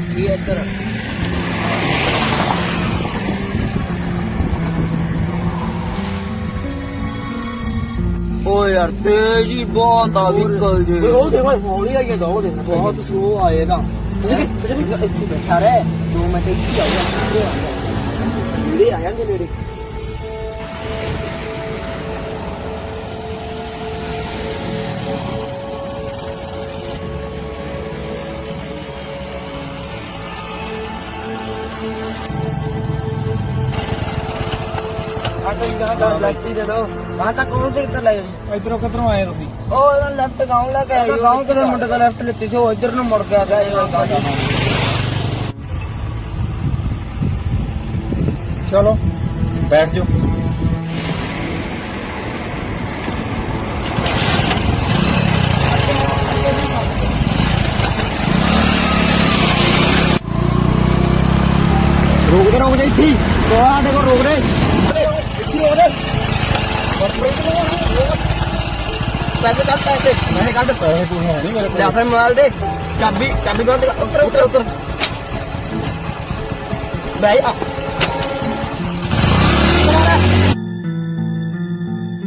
ਰੱਖੀ ਇੱਧਰ। ਓ ਯਾਰ ਤੇਜ਼ ਬਹੁਤ ਆ ਵਹੀਕਲ ਜੇ। ਉਹ ਦੇਖੋ ਹੌਲੀ ਆਈਏ ਦਾ ਉਹ ਦੇਖ। ਬਹੁਤ ਸਲੋ ਆਏਗਾ ਤੁਸੀਂ ਇੱਥੇ ਬੈਠਾ ਰਹਿ। ਦੋ ਮਿੰਟ ਇੱਥੇ ਹੀ ਆ ਜਾ ਨੇੜੇ ਆ ਜਾਂਦੇ ਨੇੜੇ। ਲੈਫਟ ਦੇ ਦੋ ਕਹਾਂ ਤੱਕ ਉਹ ਦੇ ਇੱਧਰ ਲੈ ਜਾਓ ਇਧਰੋਂ ਕਿਧਰੋਂ ਆਏ ਤੁਸੀਂ ਉਹ ਇਹਨਾਂ ਲੈਫਟ ਗਾਉਂ ਲੈ ਕੇ ਆਇਓ ਗਾਉਂ ਕਿਤੇ ਮੁੰਡੇ ਦਾ ਲੈਫਟ ਲਿੱਤੀ ਸੀ ਉਹ ਇੱਧਰ ਨੂੰ ਮੁੜ ਗਿਆ ਗਿਆ ਇਹ ਗਾਉਂ ਚਲੋ, ਬੈਠ ਜਾਓ। ਰੋਕ ਦੇ, ਰੋਕ ਜਾ ਇੱਥੇ ਕੋਆ ਦੇਖੋ ਰੋਕ ਦੇ। ਪੈਸੇ ਕੱਢ ਪੈਸੇ। ਮੈਂ ਕੱਢ ਪੈਸੇ ਤੂੰ ਹੈ ਨਹੀਂ ਮੇਰੇ ਲੈ ਆਪਣੇ ਮੋਬਾਈਲ ਦੇ। ਚਾਬੀ ਚਾਬੀ ਬੰਦ ਕਰ। ਉੱਤਰ ਉੱਤਰ ਉੱਤਰ।